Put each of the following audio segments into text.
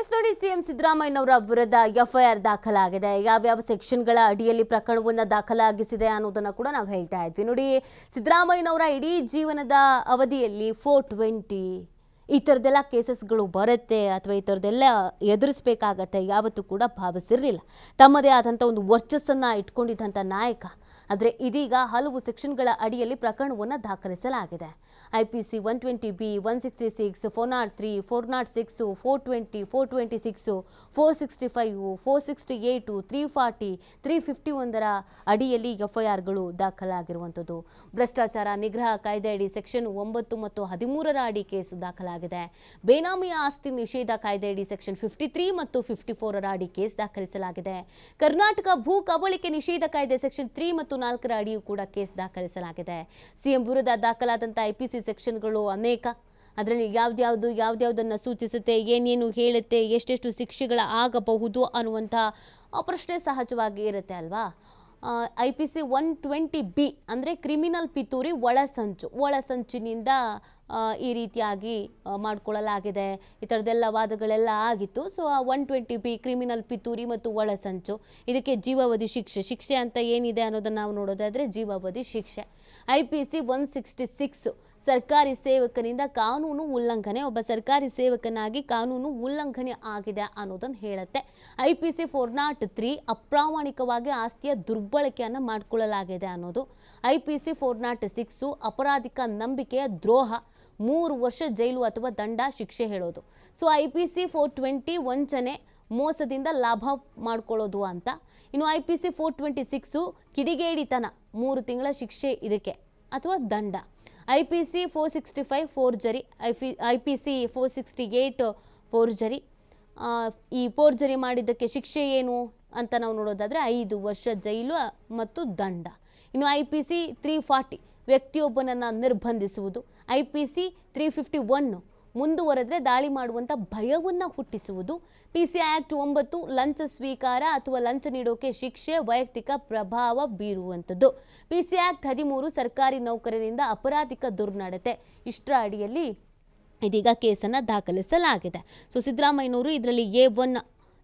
S ನೋಡಿ, CM ಸಿದ್ದರಾಮಯ್ಯನವರ ವಿರುದ್ಧ ಎಫ್ಐಆರ್ ದಾಖಲಾಗಿದೆ. ಯಾವ್ಯಾವ ಸೆಕ್ಷನ್ಗಳ ಅಡಿಯಲ್ಲಿ ಪ್ರಕರಣವನ್ನ ದಾಖಲಾಗಿಸಿದೆ ಅನ್ನೋದನ್ನು ಕೂಡ ನಾವು ಹೇಳ್ತಾ ಇದ್ವಿ. ನೋಡಿ, ಸಿದ್ದರಾಮಯ್ಯನವರ ಇಡೀ ಜೀವನದ ಅವಧಿಯಲ್ಲಿ ಫೋರ್ ಟ್ವೆಂಟಿ ಈ ಥರದ್ದೆಲ್ಲ ಕೇಸಸ್ಗಳು ಬರುತ್ತೆ ಅಥವಾ ಈ ಥರದ್ದೆಲ್ಲ ಎದುರಿಸ್ಬೇಕಾಗತ್ತೆ ಯಾವತ್ತೂ ಕೂಡ ಭಾವಿಸಿರಲಿಲ್ಲ. ತಮ್ಮದೇ ಆದಂಥ ಒಂದು ವರ್ಚಸ್ಸನ್ನು ಇಟ್ಕೊಂಡಿದ್ದಂಥ ನಾಯಕ. ಆದರೆ ಇದೀಗ ಹಲವು ಸೆಕ್ಷನ್ಗಳ ಅಡಿಯಲ್ಲಿ ಪ್ರಕರಣವನ್ನು ದಾಖಲಿಸಲಾಗಿದೆ. I P C one twenty B one sixty six four nought three four nought six four twenty four twenty six four sixty five four sixty eight three forty three fifty ಒಂದರ ಅಡಿಯಲ್ಲಿ ಎಫ್ ಐ ಆರ್ಗಳು ದಾಖಲಾಗಿರುವಂಥದ್ದು. ಭ್ರಷ್ಟಾಚಾರ, ನಿಗ್ರಹ ಕಾಯ್ದೆ ಅಡಿ section ಒಂಬತ್ತು ಮತ್ತು ಹದಿಮೂರರ ಅಡಿ ಕೇಸು ದಾಖಲಾಗಿದೆ. ಬೇನಾಮಿ ಆಸ್ತಿ ನಿಷೇಧ ಕಾಯ್ದೆಯಡಿ ಸೆಕ್ಷನ್ ಫಿಫ್ಟಿ ತ್ರೀ ಮತ್ತು ಫಿಫ್ಟಿ ಫೋರರ ಅಡಿ ಕೇಸ್ ದಾಖಲಿಸಲಾಗಿದೆ. ಕರ್ನಾಟಕ ಭೂ ಕಬಳಿಕೆ ನಿಷೇಧ ಕಾಯ್ದೆ ಸೆಕ್ಷನ್ ತ್ರೀ ಮತ್ತು ನಾಲ್ಕರ ಅಡಿಯೂ ಕೂಡ ಕೇಸ್ ದಾಖಲಿಸಲಾಗಿದೆ. ಸಿಎಂ ವಿರುದ್ಧ ದಾಖಲಾದಂಥ ಐಪಿಸಿ ಸೆಕ್ಷನ್ಗಳು ಅನೇಕ. ಅದರಲ್ಲಿ ಯಾವ್ದ್ಯಾವುದು, ಯಾವ್ದ್ಯಾವುದನ್ನು ಸೂಚಿಸುತ್ತೆ, ಏನೇನು ಹೇಳುತ್ತೆ, ಎಷ್ಟೆಷ್ಟು ಶಿಕ್ಷೆಗಳ ಆಗಬಹುದು ಅನ್ನುವಂಥ ಪ್ರಶ್ನೆ ಸಹಜವಾಗಿ ಇರುತ್ತೆ ಅಲ್ವಾ? I P C one twenty B ಅಂದರೆ ಕ್ರಿಮಿನಲ್ ಪಿತೂರಿ ಒಳಸಂಚು, ಒಳಸಂಚಿನಿಂದ ಈ ರೀತಿಯಾಗಿ ಮಾಡಿಕೊಳ್ಳಲಾಗಿದೆ. ಈ ಥರದ್ದೆಲ್ಲ ವಾದಗಳೆಲ್ಲ ಆಗಿತ್ತು. ಸೊ ಆ ಒನ್ ಟ್ವೆಂಟಿ ಬಿ ಕ್ರಿಮಿನಲ್ ಪಿತೂರಿ ಮತ್ತು ಒಳಸಂಚು, ಇದಕ್ಕೆ ಜೀವಾವಧಿ ಶಿಕ್ಷೆ. ಶಿಕ್ಷೆ ಅಂತ ಏನಿದೆ ಅನ್ನೋದನ್ನು ನಾವು ನೋಡೋದಾದರೆ ಜೀವಾವಧಿ ಶಿಕ್ಷೆ. I P C one sixty six ಸರ್ಕಾರಿ ಸೇವಕನಿಂದ ಕಾನೂನು ಉಲ್ಲಂಘನೆ. ಒಬ್ಬ ಸರ್ಕಾರಿ ಸೇವಕನಾಗಿ ಕಾನೂನು ಉಲ್ಲಂಘನೆ ಆಗಿದೆ ಅನ್ನೋದನ್ನು ಹೇಳುತ್ತೆ. I P C four nought three ಅಪ್ರಾಮಾಣಿಕವಾಗಿ ಆಸ್ತಿಯ ದುರ್ಬಳಕೆಯನ್ನು ಮಾಡಿಕೊಳ್ಳಲಾಗಿದೆ ಅನ್ನೋದು. I P C four nought six ಅಪರಾಧಿಕ ನಂಬಿಕೆಯ ದ್ರೋಹ. ಮೂರು ವರ್ಷ ಜೈಲು ಅಥವಾ ದಂಡ ಶಿಕ್ಷೆ ಹೇಳೋದು. So I P C four twenty ವಂಚನೆ ಮೋಸದಿಂದ ಲಾಭ ಮಾಡ್ಕೊಳ್ಳೋದು ಅಂತ. ಇನ್ನು I P C four twenty six ಕಿಡಿಗೇಡಿತನ ಮೂರು ತಿಂಗಳ ಶಿಕ್ಷೆ ಇದಕ್ಕೆ ಅಥವಾ ದಂಡ. I P C four sixty five forgery I P I P C four sixty eight forgery ಈ ಫೋರ್ಜರಿ ಮಾಡಿದ್ದಕ್ಕೆ ಶಿಕ್ಷೆ ಏನು ಅಂತ ನಾವು ನೋಡೋದಾದರೆ ಐದು ವರ್ಷ ಜೈಲು ಮತ್ತು ದಂಡ. ಇನ್ನು I P C three forty ವ್ಯಕ್ತಿಯೊಬ್ಬನನ್ನು ನಿರ್ಬಂಧಿಸುವುದು. I P C three fifty one ಮುಂದುವರೆದ್ರೆ ದಾಳಿ ಮಾಡುವಂಥ ಭಯವನ್ನು ಹುಟ್ಟಿಸುವುದು. ಪಿ ಸಿ ಆ್ಯಕ್ಟ್ ಒಂಬತ್ತು ಲಂಚ ಸ್ವೀಕಾರ ಅಥವಾ ಲಂಚ ನೀಡೋಕೆ ಶಿಕ್ಷೆ, ವೈಯಕ್ತಿಕ ಪ್ರಭಾವ ಬೀರುವಂಥದ್ದು. ಪಿ ಸಿ ಆ್ಯಕ್ಟ್ ಹದಿಮೂರು ಸರ್ಕಾರಿ ನೌಕರರಿಂದ ಅಪರಾಧಿಕ ದುರ್ನಡತೆ. ಇಷ್ಟರ ಅಡಿಯಲ್ಲಿ ಇದೀಗ ಕೇಸನ್ನು ದಾಖಲಿಸಲಾಗಿದೆ. ಸೊ ಸಿದ್ದರಾಮಯ್ಯನವರು ಇದರಲ್ಲಿ ಎ ಒನ್,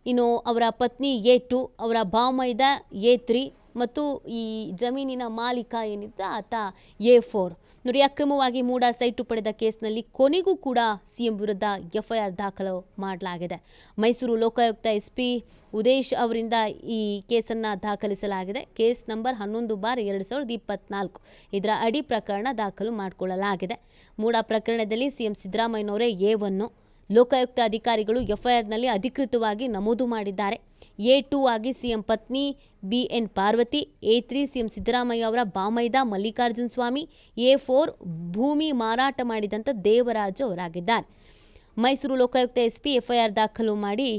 ಇನ್ನು ಅವರ ಪತ್ನಿ ಎ ಟು, ಅವರ ಭಾವಮೈದ ಎ ತ್ರೀ ಮತ್ತು ಈ ಜಮೀನಿನ ಮಾಲೀಕ ಏನಿದ್ದ ಆತ ಎ ಫೋರ್. ನೋಡಿ, ಅಕ್ರಮವಾಗಿ ಮೂಡ ಸೈಟು ಪಡೆದ ಕೇಸ್ನಲ್ಲಿ ಕೊನೆಗೂ ಕೂಡ ಸಿಎಂ ವಿರುದ್ಧ ಎಫ್ಐಆರ್ ದಾಖಲು ಮಾಡಲಾಗಿದೆ. ಮೈಸೂರು ಲೋಕಾಯುಕ್ತ ಎಸ್ ಪಿ ಉದೇಶ್ ಅವರಿಂದ ಈ ಕೇಸನ್ನು ದಾಖಲಿಸಲಾಗಿದೆ. ಕೇಸ್ ನಂಬರ್ ಹನ್ನೊಂದು ಬಾರ್ ಎರಡು ಸಾವಿರದ ಇಪ್ಪತ್ನಾಲ್ಕು. ಇದರ ಅಡಿ ಪ್ರಕರಣ ದಾಖಲು ಮಾಡಿಕೊಳ್ಳಲಾಗಿದೆ. ಮೂಡ ಪ್ರಕರಣದಲ್ಲಿ ಸಿಎಂ ಸಿದ್ದರಾಮಯ್ಯನವರೇ ಎ ಒನ್ನು. ಲೋಕಾಯುಕ್ತ ಅಧಿಕಾರಿಗಳು ಎಫ್ಐಆರ್ನಲ್ಲಿ ಅಧಿಕೃತವಾಗಿ ನಮೂದು ಮಾಡಿದ್ದಾರೆ. ಎ ಟೂ ಆಗಿ ಸಿಎಂ ಪತ್ನಿ B N Parvathi, A three CM Siddaramaiah ಅವರ ಬಾಮೈದ ಮಲ್ಲಿಕಾರ್ಜುನ ಸ್ವಾಮಿ, ಎ ಫೋರ್ ಭೂಮಿ ಮಾರಾಟ ಮಾಡಿದಂಥ Devaraju ಅವರಾಗಿದ್ದಾರೆ. Mysuru Lokayukta S P FIR ದಾಖಲು ಮಾಡಿ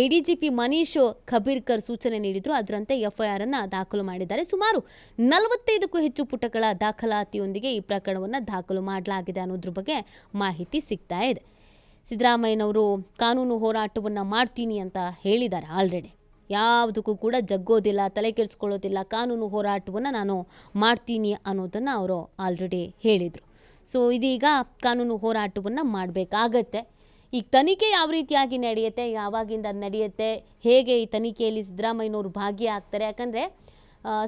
A D G P Manish Kharbikar ಸೂಚನೆ ನೀಡಿದ್ರು. ಅದರಂತೆ ಎಫ್ಐಆರ್ ಅನ್ನು ದಾಖಲು ಮಾಡಿದ್ದಾರೆ. ಸುಮಾರು ನಲವತ್ತೈದಕ್ಕೂ ಹೆಚ್ಚು ಪುಟಗಳ ದಾಖಲಾತಿಯೊಂದಿಗೆ ಈ ಪ್ರಕರಣವನ್ನು ದಾಖಲು ಮಾಡಲಾಗಿದೆ ಅನ್ನೋದ್ರ ಬಗ್ಗೆ ಮಾಹಿತಿ ಸಿಗ್ತಾ ಇದೆ. ಸಿದ್ದರಾಮಯ್ಯನವರು ಕಾನೂನು ಹೋರಾಟವನ್ನು ಮಾಡ್ತೀನಿ ಅಂತ ಹೇಳಿದ್ದಾರೆ ಆಲ್ರೆಡಿ. ಯಾವುದಕ್ಕೂ ಕೂಡ ಜಗ್ಗೋದಿಲ್ಲ, ತಲೆ ಕೆಡಿಸ್ಕೊಳ್ಳೋದಿಲ್ಲ ಕಾನೂನು ಹೋರಾಟವನ್ನು ನಾನು ಮಾಡ್ತೀನಿ ಅನ್ನೋದನ್ನು ಅವರು ಆಲ್ರೆಡಿ ಹೇಳಿದರು. ಸೊ ಇದೀಗ ಕಾನೂನು ಹೋರಾಟವನ್ನು ಮಾಡಬೇಕಾಗತ್ತೆ. ಈಗ ತನಿಖೆ ಯಾವ ರೀತಿಯಾಗಿ ನಡೆಯುತ್ತೆ, ಯಾವಾಗಿಂದ ನಡೆಯುತ್ತೆ, ಹೇಗೆ ಈ ತನಿಖೆಯಲ್ಲಿ ಸಿದ್ದರಾಮಯ್ಯನವರು ಭಾಗಿಯಾಗ್ತಾರೆ? ಯಾಕಂದರೆ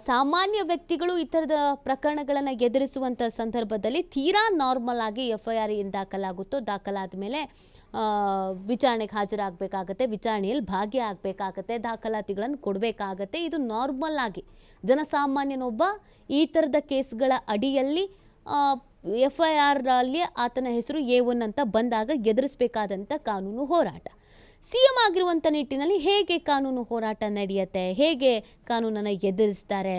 ಸಾಮಾನ್ಯ ವ್ಯಕ್ತಿಗಳು ಈ ಥರದ ಪ್ರಕರಣಗಳನ್ನು ಎದುರಿಸುವಂಥ ಸಂದರ್ಭದಲ್ಲಿ ತೀರಾ ನಾರ್ಮಲ್ ಆಗಿ ಎಫ್ ಐ ಆರ್ ಏನು ದಾಖಲಾಗುತ್ತೋ ದಾಖಲಾದ ಮೇಲೆ ವಿಚಾರಣೆಗೆ ಹಾಜರಾಗಬೇಕಾಗತ್ತೆ, ವಿಚಾರಣೆಯಲ್ಲಿ ಭಾಗಿಯಾಗಬೇಕಾಗತ್ತೆ ದಾಖಲಾತಿಗಳನ್ನು ಕೊಡಬೇಕಾಗತ್ತೆ. ಇದು ನಾರ್ಮಲ್ ಆಗಿ ಜನಸಾಮಾನ್ಯನೊಬ್ಬ ಈ ಥರದ ಕೇಸ್ಗಳ ಅಡಿಯಲ್ಲಿ ಎಫ್ ಐ ಆರ್ ಅಲ್ಲಿ ಆತನ ಹೆಸರು ಎ ಒನ್ ಅಂತ ಬಂದಾಗ ಎದುರಿಸಬೇಕಾದಂಥ ಕಾನೂನು ಹೋರಾಟ. ಸಿ ಎಂ ಆಗಿರುವಂಥ ನಿಟ್ಟಿನಲ್ಲಿ ಹೇಗೆ ಕಾನೂನು ಹೋರಾಟ ನಡೆಯುತ್ತೆ, ಹೇಗೆ ಕಾನೂನನ್ನು ಎದುರಿಸ್ತಾರೆ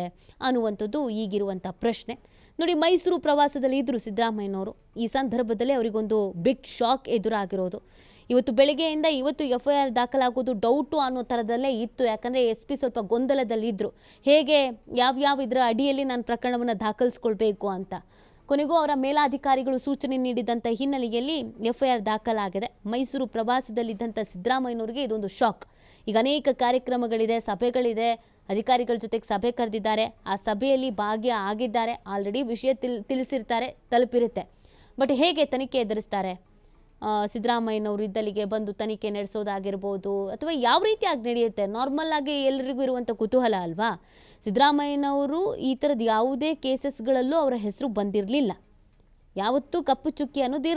ಅನ್ನುವಂಥದ್ದು ಈಗಿರುವಂಥ ಪ್ರಶ್ನೆ. ನೋಡಿ, ಮೈಸೂರು ಪ್ರವಾಸದಲ್ಲಿ ಇದ್ದರು ಸಿದ್ದರಾಮಯ್ಯನವರು, ಈ ಸಂದರ್ಭದಲ್ಲಿ ಅವರಿಗೊಂದು ಬಿಗ್ ಶಾಕ್ ಎದುರಾಗಿರೋದು. ಇವತ್ತು ಬೆಳಗ್ಗೆಯಿಂದ ಇವತ್ತು ಎಫ್ ಐ ಆರ್ ದಾಖಲಾಗೋದು ಡೌಟು ಅನ್ನೋ ಥರದಲ್ಲೇ ಇತ್ತು. ಯಾಕಂದರೆ ಎಸ್ ಪಿ ಸ್ವಲ್ಪ ಗೊಂದಲದಲ್ಲಿದ್ದರು ಹೇಗೆ ಯಾವ್ಯಾವ ಇದರ ಅಡಿಯಲ್ಲಿ ನಾನು ಪ್ರಕರಣವನ್ನು ದಾಖಲಿಸ್ಕೊಳ್ಬೇಕು ಅಂತ. ಕೊನೆಗೂ ಅವರ ಮೇಲಾಧಿಕಾರಿಗಳು ಸೂಚನೆ ನೀಡಿದಂಥ ಹಿನ್ನೆಲೆಯಲ್ಲಿ ಎಫ್ಐಆರ್ ದಾಖಲಾಗಿದೆ. ಮೈಸೂರು ಪ್ರವಾಸದಲ್ಲಿದ್ದಂಥ ಸಿದ್ದರಾಮಯ್ಯನವರಿಗೆ ಇದೊಂದು ಶಾಕ್. ಈಗ ಅನೇಕ ಕಾರ್ಯಕ್ರಮಗಳಿದೆ, ಸಭೆಗಳಿದೆ. ಅಧಿಕಾರಿಗಳ ಜೊತೆಗೆ ಸಭೆ ಕರೆದಿದ್ದಾರೆ. ಆ ಸಭೆಯಲ್ಲಿ ಭಾಗ್ಯ ಆಗಿದ್ದಾರೆ. ಆಲ್ರೆಡಿ ವಿಷಯ ತಿಳ್ ತಿಳಿಸಿರ್ತಾರೆ, ತಲುಪಿರುತ್ತೆ. ಬಟ್ ಹೇಗೆ ತನಿಖೆ ಎದುರಿಸ್ತಾರೆ? ಸಿದ್ದರಾಮಯ್ಯನವರು ಇದ್ದಲ್ಲಿಗೆ ಬಂದು ತನಿಖೆ ನಡೆಸೋದಾಗಿರ್ಬೋದು ಅಥವಾ ಯಾವ ರೀತಿಯಾಗಿ ನಡೆಯುತ್ತೆ? ನಾರ್ಮಲ್ ಆಗಿ ಎಲ್ಲರಿಗೂ ಇರುವಂಥ ಕುತೂಹಲ ಅಲ್ವಾ? ಸಿದ್ದರಾಮಯ್ಯನವರು ಈ ಥರದ ಯಾವುದೇ ಕೇಸಸ್ಗಳಲ್ಲೂ ಅವರ ಹೆಸರು ಬಂದಿರಲಿಲ್ಲ. ಯಾವತ್ತೂ ಕಪ್ಪು ಚುಕ್ಕಿ ಅನ್ನೋದು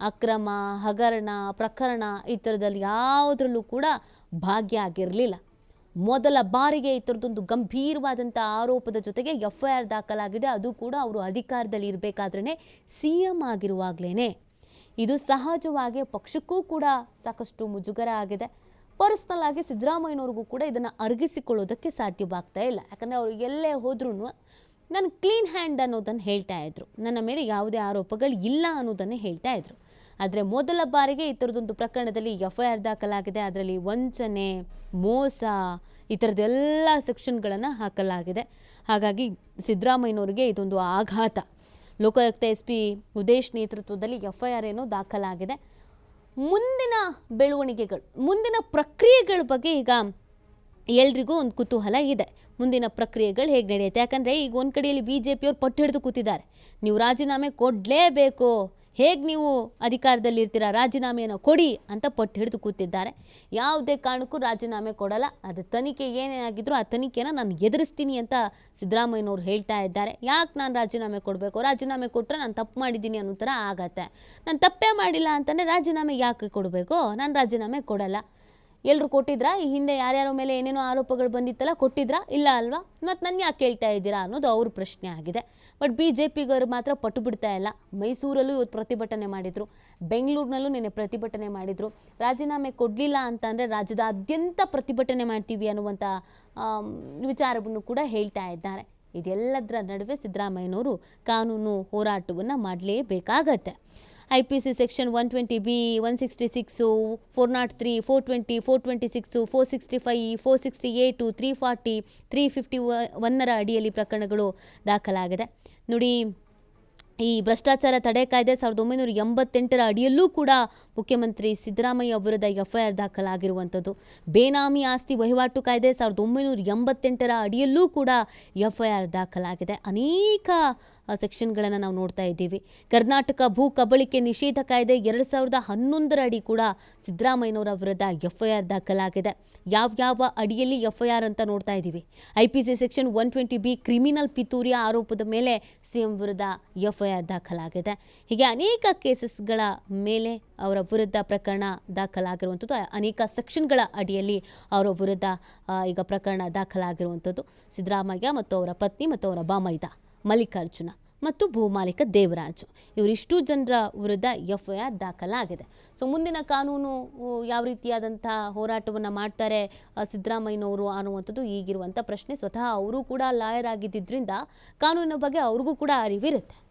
ಅಕ್ರಮ, ಹಗರಣ, ಪ್ರಕರಣ ಈ ಥರದಲ್ಲಿ ಯಾವುದರಲ್ಲೂ ಕೂಡ ಭಾಗ್ಯ ಆಗಿರಲಿಲ್ಲ. ಮೊದಲ ಬಾರಿಗೆ ಈ ಥರದೊಂದು ಗಂಭೀರವಾದಂಥ ಆರೋಪದ ಜೊತೆಗೆ ಎಫ್ ಐ ಆರ್ ದಾಖಲಾಗಿದೆ. ಅದು ಕೂಡ ಅವರು ಅಧಿಕಾರದಲ್ಲಿ ಇರಬೇಕಾದ್ರೇ ಸಿ ಎಂ ಆಗಿರುವಾಗಲೇ ಇದು ಸಹಜವಾಗಿ ಪಕ್ಷಕ್ಕೂ ಕೂಡ ಸಾಕಷ್ಟು ಮುಜುಗರ ಆಗಿದೆ ಪರ್ಸ್ನಲ್ ಆಗಿ ಸಿದ್ದರಾಮಯ್ಯನವ್ರಿಗೂ ಕೂಡ ಇದನ್ನು ಅರಗಿಸಿಕೊಳ್ಳೋದಕ್ಕೆ ಸಾಧ್ಯವಾಗ್ತಾ ಇಲ್ಲ. ಯಾಕಂದರೆ ಅವರು ಎಲ್ಲೇ ಹೋದ್ರೂ ನಾನು ಕ್ಲೀನ್ ಹ್ಯಾಂಡ್ ಅನ್ನೋದನ್ನು ಹೇಳ್ತಾ ಇದ್ರು. ನನ್ನ ಮೇಲೆ ಯಾವುದೇ ಆರೋಪಗಳು ಇಲ್ಲ ಅನ್ನೋದನ್ನೇ ಹೇಳ್ತಾ ಇದ್ರು. ಆದರೆ ಮೊದಲ ಬಾರಿಗೆ ಈ ಥರದೊಂದು ಪ್ರಕರಣದಲ್ಲಿ ಎಫ್ ಐ ಆರ್ ದಾಖಲಾಗಿದೆ. ಅದರಲ್ಲಿ ವಂಚನೆ, ಮೋಸ, ಈ ಥರದ್ದೆಲ್ಲ ಸೆಕ್ಷನ್ಗಳನ್ನು ಹಾಕಲಾಗಿದೆ. ಹಾಗಾಗಿ ಸಿದ್ದರಾಮಯ್ಯನವರಿಗೆ ಇದೊಂದು ಆಘಾತ. ಲೋಕಾಯುಕ್ತ ಎಸ್ ಪಿ ಉದೇಶ್ ನೇತೃತ್ವದಲ್ಲಿ ಎಫ್ ಐ ಆರ್ ಏನೋ ದಾಖಲಾಗಿದೆ. ಮುಂದಿನ ಬೆಳವಣಿಗೆಗಳು, ಮುಂದಿನ ಪ್ರಕ್ರಿಯೆಗಳ ಬಗ್ಗೆ ಈಗ ಎಲ್ರಿಗೂ ಒಂದು ಕುತೂಹಲ ಇದೆ. ಮುಂದಿನ ಪ್ರಕ್ರಿಯೆಗಳು ಹೇಗೆ ನಡೆಯುತ್ತೆ? ಯಾಕಂದರೆ ಈಗ ಒಂದು ಕಡೆಯಲ್ಲಿ ಬಿ ಜೆ ಪಿಯವ್ರು ಪಟ್ಟು ಹಿಡಿದು ಕೂತಿದ್ದಾರೆ. ನೀವು ರಾಜೀನಾಮೆ ಕೊಡಲೇಬೇಕು. ಹೇಗೆ ನೀವು ಅಧಿಕಾರದಲ್ಲಿ ಇರ್ತೀರಾ ರಾಜೀನಾಮೆಯನ್ನು ಕೊಡಿ ಅಂತ ಪಟ್ಟು ಹಿಡಿದು ಕೂತಿದ್ದಾರೆ. ಯಾವುದೇ ಕಾರಣಕ್ಕೂ ರಾಜೀನಾಮೆ ಕೊಡಲ್ಲ. ಅದು ತನಿಖೆ ಏನೇ ಆಗಿದ್ರು ಆ ತನಿಖೆನ ನಾನು ಎದುರಿಸ್ತೀನಿ ಅಂತ ಸಿದ್ದರಾಮಯ್ಯನವ್ರು ಹೇಳ್ತಾ ಇದ್ದಾರೆ. ಯಾಕೆ ನಾನು ರಾಜೀನಾಮೆ ಕೊಡಬೇಕು? ರಾಜೀನಾಮೆ ಕೊಟ್ಟರೆ ನಾನು ತಪ್ಪು ಮಾಡಿದ್ದೀನಿ ಅನ್ನೋ ಥರ ಆಗತ್ತೆ. ನಾನು ತಪ್ಪೇ ಮಾಡಿಲ್ಲ ಅಂತಲೇ ರಾಜೀನಾಮೆ ಯಾಕೆ ಕೊಡಬೇಕು? ನಾನು ರಾಜೀನಾಮೆ ಕೊಡಲ್ಲ. ಎಲ್ಲರೂ ಕೊಟ್ಟಿದ್ರಾ? ಈ ಹಿಂದೆ ಯಾರ್ಯಾರ ಮೇಲೆ ಏನೇನೋ ಆರೋಪಗಳು ಬಂದಿತ್ತಲ್ಲ, ಕೊಟ್ಟಿದ್ರಾ? ಇಲ್ಲ ಅಲ್ವಾ? ಮತ್ತು ನನ್ನ ಯಾಕೆ ಕೇಳ್ತಾ ಇದ್ದೀರಾ ಅನ್ನೋದು ಅವ್ರ ಪ್ರಶ್ನೆ ಆಗಿದೆ. ಬಟ್ ಬಿ ಜೆ ಪಿಗವರು ಮಾತ್ರ ಪಟ್ಟು ಬಿಡ್ತಾ ಇಲ್ಲ. ಮೈಸೂರಲ್ಲೂ ಇವತ್ತು ಪ್ರತಿಭಟನೆ ಮಾಡಿದರು. ಬೆಂಗಳೂರಿನಲ್ಲೂ ನಿನ್ನೆ ಪ್ರತಿಭಟನೆ ಮಾಡಿದರು. ರಾಜೀನಾಮೆ ಕೊಡಲಿಲ್ಲ ಅಂತಂದರೆ ರಾಜ್ಯದಾದ್ಯಂತ ಪ್ರತಿಭಟನೆ ಮಾಡ್ತೀವಿ ಅನ್ನುವಂಥ ವಿಚಾರವನ್ನು ಕೂಡ ಹೇಳ್ತಾ ಇದ್ದಾರೆ. ಇದೆಲ್ಲದರ ನಡುವೆ ಸಿದ್ದರಾಮಯ್ಯನವರು ಕಾನೂನು ಹೋರಾಟವನ್ನು ಮಾಡಲೇಬೇಕಾಗತ್ತೆ. I P C section one twenty B one sixty six four nought three four twenty four twenty six four sixty five four sixty eight three forty three fifty ಒನ್ನರ ಅಡಿಯಲ್ಲಿ ಪ್ರಕರಣಗಳು ದಾಖಲಾಗಿದೆ. ನೋಡಿ ಈ ಭ್ರಷ್ಟಾಚಾರ ತಡೆ ಕಾಯ್ದೆ ಸಾವಿರದ ಒಂಬೈನೂರ ಎಂಬತ್ತೆಂಟರ ಅಡಿಯಲ್ಲೂ ಕೂಡ ಮುಖ್ಯಮಂತ್ರಿ ಸಿದ್ದರಾಮಯ್ಯ ವಿರುದ್ಧ ಎಫ್ ಐ ಆರ್ ದಾಖಲಾಗಿರುವಂಥದ್ದು. ಬೇನಾಮಿ ಆಸ್ತಿ ವಹಿವಾಟು ಕಾಯ್ದೆ ಸಾವಿರದ ಒಂಬೈನೂರ ಎಂಬತ್ತೆಂಟರ ಅಡಿಯಲ್ಲೂ ಕೂಡ ಎಫ್ ಐ ಆರ್ ದಾಖಲಾಗಿದೆ. ಅನೇಕ ಸೆಕ್ಷನ್ಗಳನ್ನು ನಾವು ನೋಡ್ತಾ ಇದ್ದೀವಿ. ಕರ್ನಾಟಕ ಭೂ ಕಬಳಿಕೆ ನಿಷೇಧ ಕಾಯ್ದೆ ಎರಡು ಸಾವಿರದ ಹನ್ನೊಂದರ ಅಡಿ ಕೂಡ ಸಿದ್ದರಾಮಯ್ಯನವರ ವಿರುದ್ಧ ಎಫ್ ಐ ಆರ್ ದಾಖಲಾಗಿದೆ. ಯಾವ್ಯಾವ ಅಡಿಯಲ್ಲಿ ಎಫ್ ಐ ಆರ್ ಅಂತ ನೋಡ್ತಾ ಇದ್ದೀವಿ. I P C section one twenty B criminal ಪಿತೂರಿಯ ಆರೋಪದ ಮೇಲೆ ಸಿ ಎಂ ವಿರುದ್ಧ ಎಫ್ ಐ ಆರ್ ದಾಖಲಾಗಿದೆ. ಹೀಗೆ ಅನೇಕ ಕೇಸಸ್ಗಳ ಮೇಲೆ ಅವರ ವಿರುದ್ಧ ಪ್ರಕರಣ ದಾಖಲಾಗಿರುವಂಥದ್ದು. ಅನೇಕ ಸೆಕ್ಷನ್ಗಳ ಅಡಿಯಲ್ಲಿ ಅವರ ವಿರುದ್ಧ ಈಗ ಪ್ರಕರಣ ದಾಖಲಾಗಿರುವಂಥದ್ದು. ಸಿದ್ದರಾಮಯ್ಯ ಮತ್ತು ಅವರ ಪತ್ನಿ ಮತ್ತು ಅವರ ಬಾಮೈದ ಮಲ್ಲಿಕಾರ್ಜುನ ಮತ್ತು ಭೂಮಾಲಿಕ ದೇವರಾಜು. ಇವರಿಷ್ಟು ಜನರ ವಿರುದ್ಧ ಎಫ್ ಐ ಆರ್ ದಾಖಲಾಗಿದೆ. ಸೊ, ಮುಂದಿನ ಕಾನೂನು ಯಾವ ರೀತಿಯಾದಂಥ ಹೋರಾಟವನ್ನು ಮಾಡ್ತಾರೆ ಸಿದ್ದರಾಮಯ್ಯನವರು ಅನ್ನುವಂಥದ್ದು ಈಗಿರುವಂಥ ಪ್ರಶ್ನೆ. ಸ್ವತಃ ಅವರು ಕೂಡ ಲಾಯರ್ ಆಗಿದ್ದರಿಂದ ಕಾನೂನಿನ ಬಗ್ಗೆ ಅವ್ರಿಗೂ ಕೂಡ ಅರಿವಿರುತ್ತೆ.